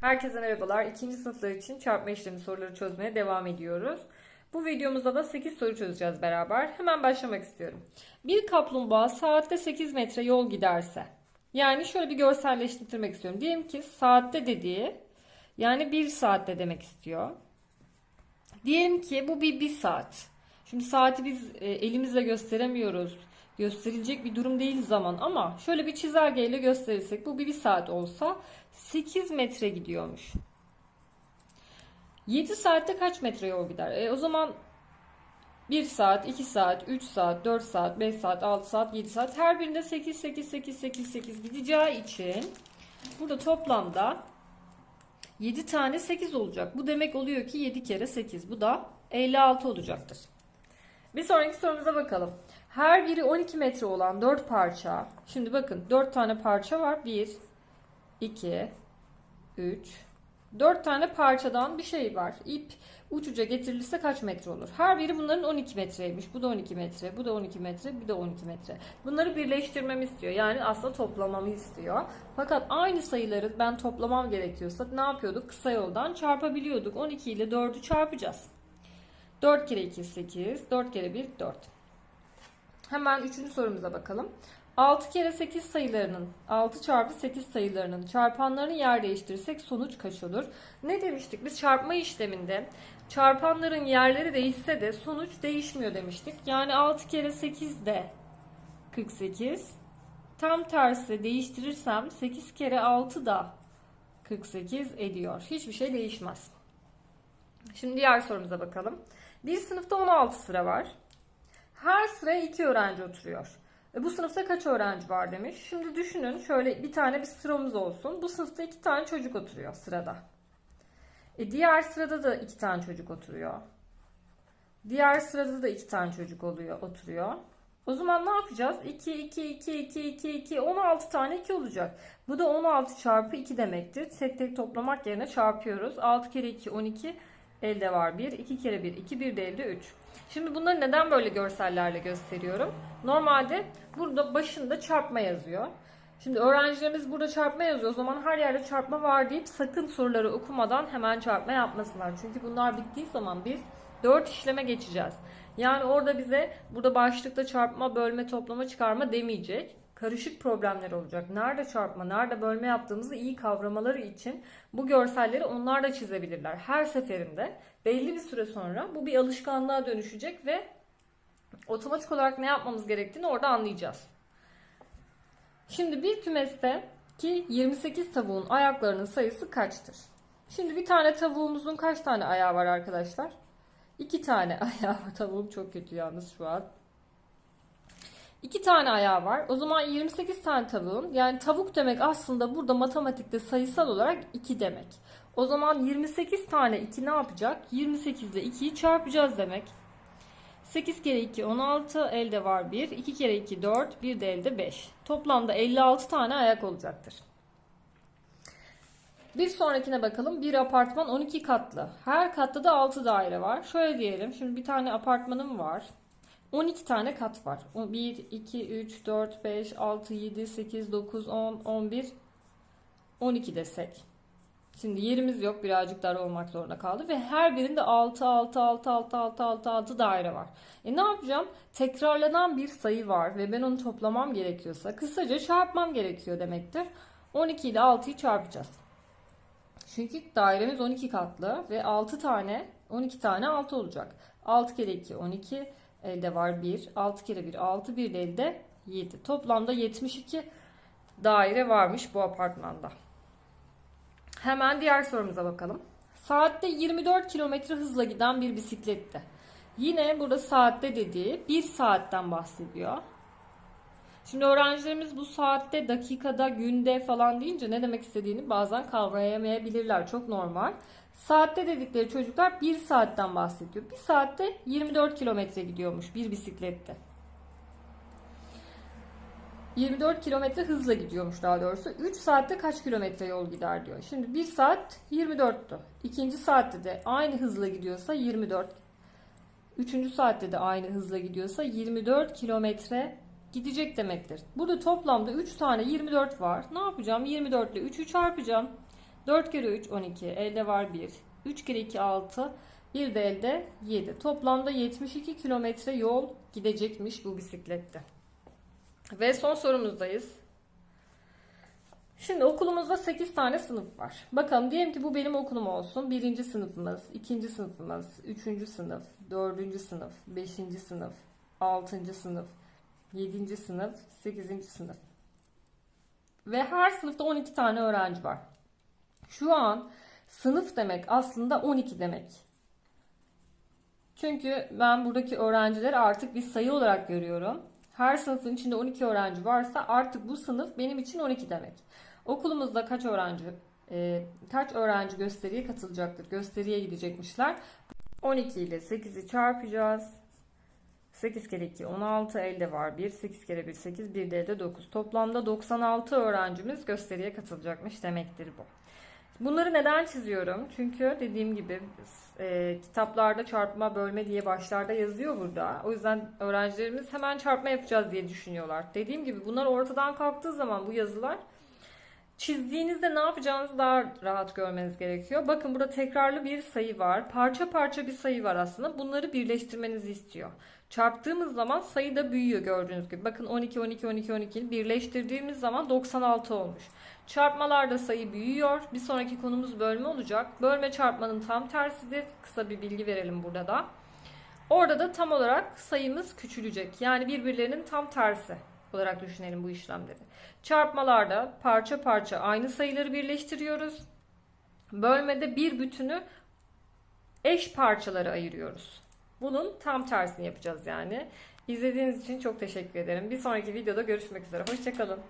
Herkese merhabalar. İkinci sınıflar için çarpma işlemi soruları çözmeye devam ediyoruz. Bu videomuzda da 8 soru çözeceğiz beraber. Hemen başlamak istiyorum. Bir kaplumbağa saatte 8 metre yol giderse. Yani şöyle bir görselleştirmek istiyorum. Diyelim ki saatte dediği yani 1 saatte demek istiyor. Diyelim ki bu bir 1 saat. Şimdi saati biz e, elimizle gösteremiyoruz. Gösterilecek bir durum değil zaman ama şöyle bir çizelgeyle gösterirsek bu bir, bir saat olsa 8 metre gidiyormuş. 7 saatte kaç metre yol gider? E, o zaman 1 saat, 2 saat, 3 saat, 4 saat, 5 saat, 6 saat, 7 saat her birinde 8, 8, 8, 8, 8 gideceği için burada toplamda 7 tane 8 olacak. Bu demek oluyor ki 7 kere 8. Bu da 56 olacaktır. Bir sonraki sorumuza bakalım. Her biri 12 metre olan 4 parça. Şimdi bakın 4 tane parça var. 1, 2, 3, 4 tane parçadan bir şey var. İp uç uca getirilirse kaç metre olur? Her biri bunların 12 metreymiş. Bu da 12 metre, bu da 12 metre, bu da 12 metre. Bunları birleştirmemi istiyor. Yani aslında toplamamı istiyor. Fakat aynı sayıları ben toplamam gerekiyorsa ne yapıyorduk? Kısa yoldan çarpabiliyorduk. 12 ile 4'ü çarpacağız. 4 kere 2 8, 4 kere 1 4. Hemen üçüncü sorumuza bakalım. 6 kere 8 sayılarının 6 çarpı 8 sayılarının çarpanlarını yer değiştirirsek sonuç kaç olur? Ne demiştik? Biz çarpma işleminde çarpanların yerleri değişse de sonuç değişmiyor demiştik. Yani 6 kere 8 de 48. Tam tersi değiştirirsem 8 kere 6 da 48 ediyor. Hiçbir şey değişmez. Şimdi diğer sorumuza bakalım. Bir sınıfta 16 sıra var. Her sıraya 2 öğrenci oturuyor. E bu sınıfta kaç öğrenci var demiş. Şimdi düşünün şöyle bir tane bir sıramız olsun. Bu sınıfta 2 tane çocuk oturuyor sırada. E diğer sırada da 2 tane çocuk oturuyor. Diğer sırada da 2 tane çocuk oluyor, oturuyor. O zaman ne yapacağız? 2, 2, 2, 2, 2, 2, 16 tane 2 olacak. Bu da 16 çarpı 2 demektir. Tek tek toplamak yerine çarpıyoruz. 6 kere 2, 12. Elde var 1. 2 kere 1, 2, 1 de elde 3. Şimdi bunları neden böyle görsellerle gösteriyorum? Normalde burada başında çarpma yazıyor. Şimdi öğrencilerimiz burada çarpma yazıyor. O zaman her yerde çarpma var deyip sakın soruları okumadan hemen çarpma yapmasınlar. Çünkü bunlar bittiği zaman biz 4 işleme geçeceğiz. Yani orada bize burada başlıkta çarpma, bölme, toplama, çıkarma demeyecek. Karışık problemler olacak. Nerede çarpma, nerede bölme yaptığımızı iyi kavramaları için bu görselleri onlar da çizebilirler. Her seferinde belli bir süre sonra bu bir alışkanlığa dönüşecek ve otomatik olarak ne yapmamız gerektiğini orada anlayacağız. Şimdi bir kümeste ki 28 tavuğun ayaklarının sayısı kaçtır? Şimdi bir tane tavuğumuzun kaç tane ayağı var arkadaşlar? İki tane ayağı var. Tavuğum çok kötü yalnız şu an. İki tane ayağı var. O zaman 28 tane tavuğun yani tavuk demek aslında burada matematikte sayısal olarak 2 demek. O zaman 28 tane 2 ne yapacak? 28 ile 2'yi çarpacağız demek. 8 kere 2 16 elde var 1. 2 kere 2 4 bir de elde 5. Toplamda 56 tane ayak olacaktır. Bir sonrakine bakalım. Bir apartman 12 katlı. Her katta da 6 daire var. Şöyle diyelim. Şimdi bir tane apartmanım var. 12 tane kat var. 1, 2, 3, 4, 5, 6, 7, 8, 9, 10, 11, 12 desek. Şimdi yerimiz yok. Birazcık dar olmak zorunda kaldı. Ve her birinde 6, 6, 6, 6, 6, 6, 6 daire var. E ne yapacağım? Tekrarlanan bir sayı var ve ben onu toplamam gerekiyorsa kısaca çarpmam gerekiyor demektir. 12 ile 6'yı çarpacağız. Çünkü dairemiz 12 katlı ve 6 tane 12 tane 6 olacak. 6 kere 2 12 elde var 1. 6 kere 1 6 bir de elde 7. Toplamda 72 daire varmış bu apartmanda. Hemen diğer sorumuza bakalım. Saatte 24 kilometre hızla giden bir bisiklette. Yine burada saatte dediği 1 saatten bahsediyor. Şimdi öğrencilerimiz bu saatte, dakikada, günde falan deyince ne demek istediğini bazen kavrayamayabilirler. Çok normal. Saatte dedikleri çocuklar 1 saatten bahsediyor. 1 saatte 24 kilometre gidiyormuş bir bisiklette. 24 kilometre hızla gidiyormuş daha doğrusu. 3 saatte kaç kilometre yol gider diyor. Şimdi 1 saat 24'tü. İkinci saatte de aynı hızla gidiyorsa 24. Üçüncü saatte de aynı hızla gidiyorsa 24 kilometre gidecek demektir. Burada toplamda 3 tane 24 var. Ne yapacağım? 24 ile 3'ü çarpacağım. 4 kere 3 12. Elde var 1. 3 kere 2 6. Bir de elde 7. Toplamda 72 kilometre yol gidecekmiş bu bisiklette. Ve son sorumuzdayız. Şimdi okulumuzda 8 tane sınıf var. Bakalım diyelim ki bu benim okulum olsun. Birinci sınıfımız, ikinci sınıfımız, üçüncü sınıf, dördüncü sınıf, beşinci sınıf, altıncı sınıf, yedinci sınıf, sekizinci sınıf. Ve her sınıfta 12 tane öğrenci var. Şu an sınıf demek aslında 12 demek. Çünkü ben buradaki öğrencileri artık bir sayı olarak görüyorum. Her sınıfın içinde 12 öğrenci varsa artık bu sınıf benim için 12 demek. Okulumuzda kaç öğrenci e, kaç öğrenci gösteriye katılacaktır? Gösteriye gidecekmişler. 12 ile 8'i çarpacağız. 8 kere 2 16 elde var 1 8 kere 1 8 1 de elde 9 toplamda 96 öğrencimiz gösteriye katılacakmış demektir bu. Bunları neden çiziyorum? Çünkü dediğim gibi e, kitaplarda çarpma bölme diye başlarda yazıyor burada. O yüzden öğrencilerimiz hemen çarpma yapacağız diye düşünüyorlar. Dediğim gibi bunlar ortadan kalktığı zaman bu yazılar çizdiğinizde ne yapacağınızı daha rahat görmeniz gerekiyor. Bakın burada tekrarlı bir sayı var. Parça parça bir sayı var aslında. Bunları birleştirmenizi istiyor. Çarptığımız zaman sayı da büyüyor gördüğünüz gibi. Bakın 12 12 12 12 birleştirdiğimiz zaman 96 olmuş. Çarpmalarda sayı büyüyor. Bir sonraki konumuz bölme olacak. Bölme çarpmanın tam tersidir. Kısa bir bilgi verelim burada da. Orada da tam olarak sayımız küçülecek. Yani birbirlerinin tam tersi olarak düşünelim bu işlemleri. Çarpmalarda parça parça aynı sayıları birleştiriyoruz. Bölmede bir bütünü eş parçalara ayırıyoruz. Bunun tam tersini yapacağız yani. İzlediğiniz için çok teşekkür ederim. Bir sonraki videoda görüşmek üzere. Hoşçakalın.